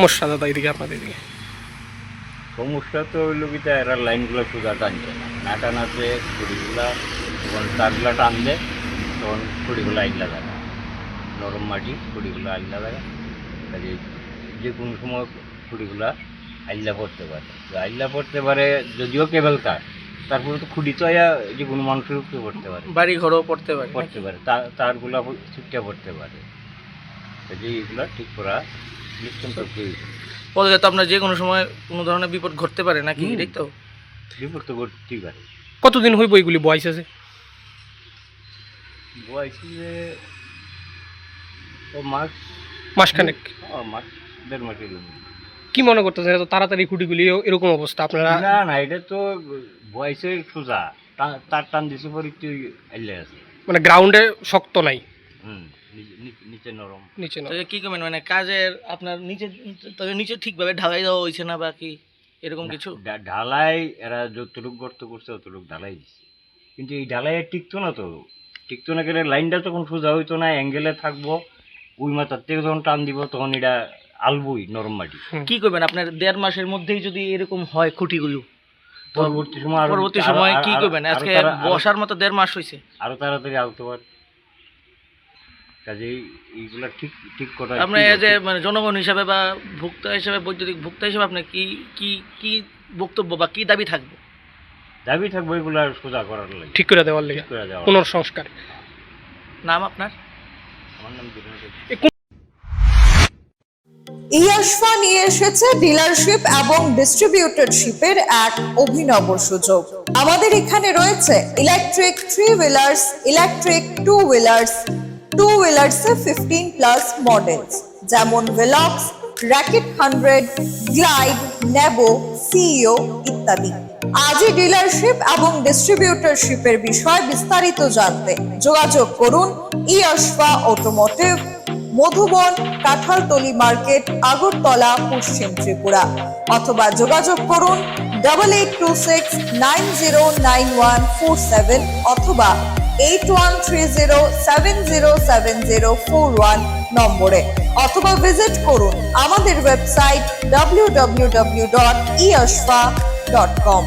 সমস্যা দাদা এদিকে আপনাদের এদিকে? সমস্যা তো হইল কি এরা লাইনগুলো সোজা টানছে না। না টানাতে খুঁড়িগুলা যখন তারগুলা টানলে তখন খুঁড়িগুলো আইলা থাকে নরম মাটি খুঁড়িগুলো আইলা থাকে কাজে যে কোনো সময় খুঁড়িগুলা আইলা পড়তে পারে। আইলা পড়তে পারে যদিও কেবল কাঠ তারপরে তো খুঁড়ি তো আয়া যে কোনো মানুষের উপরে পড়তে পারে। বাড়ি ঘরও পড়তে পারে পড়তে পারে। তার তারগুলা ছুটতে পড়তে পারে। কাজে এগুলা ঠিক করা যায় তো আপনার যে কোনো সময় কোনো ধরনের বিপদ ঘটতে পারে নাকি। এটাই তো? বিপদ তো ঘটতেই পারে। কতদিন হইব এগুলি বয়স আছে? বয়সী মাস মাসখানেক। ও মাস দেড় মাস এলো কি মনে করতেছেন এত তাড়াতাড়ি খুঁটিগুলি এরকম অবস্থা আপনারা? না না এটা তো বয়সের সোজা। তার টান দিছে পরে একটু আছে। মানে গ্রাউন্ডে শক্ত নাই। হুম। নিচে- নরম। নিচে কি করবেন? মানে কাজের আপনার নিচে তবে নিচে ঠিকভাবে ঢালাই দেওয়া হয়েছে না বা কি এরকম কিছু? ঢালাই এরা যতটুকু গর্ত করছে ততটুকু ঢালাই দিচ্ছে কিন্তু এই ঢালাইয়ে টিকতো না তো। টিকতো না গেলে লাইনটা তখন সোজা হইতো না অ্যাঙ্গেলে থাকব। ওই মাথার থেকে যখন টান দিব তখন এটা আলবই নরম মাটি। কি করবেন? আপনার দেড় মাসের মধ্যেই যদি এরকম হয় খুঁটিগুলো পরবর্তী সময় পরবর্তী সময় কি করবেন? আজকে বসার মতো দেড় মাস হয়েছে। আরও তাড়াতাড়ি আলতে পারে কাজেই এইগুলা ঠিক ঠিক করা আপনি ঠিক এজ এ মানে জনগণ হিসাবে বা ভোক্তা হিসাবে বৈদ্যুতিক ভোক্তা হিসাবে আপনার কি কি কি বক্তব্য বা কি দাবি থাকবে? দাবি থাকবে এগুলা সোজা করার লাগে। ঠিক করে দেওয়ার লেগে। পুনর্সংস্কার নাম আপনার? আমার নাম ইয়াশফা নিয়ে এসেছে ডিলারশিপ এবং ডিস্ট্রিবিউটরশিপের এক অভিনব সুযোগ। আমাদের এখানে রয়েছে electric three wheelers electric two wheelers two হুইলার্সে fifteen plus models যেমন ভেলক্স র্যাকেট হান্ড্রেড গ্লাইড নেব সিইও ইত্যাদি। আজই ডিলারশিপ এবং ডিস্ট্রিবিউটরশিপের বিষয় বিস্তারিত জানতে যোগাযোগ করুন ইয়াশফা অটোমোটিভ মধুবন, কাঁঠালতলি মার্কেট, আগরতলা, পশ্চিম ত্রিপুরা। অথবা যোগাযোগ করুন double eight two six nine zero nine one four seven অথবা eight one three zero seven zero seven zero four one নম্বরে অথবা ভিজিট করুন আমাদের website W dot dot com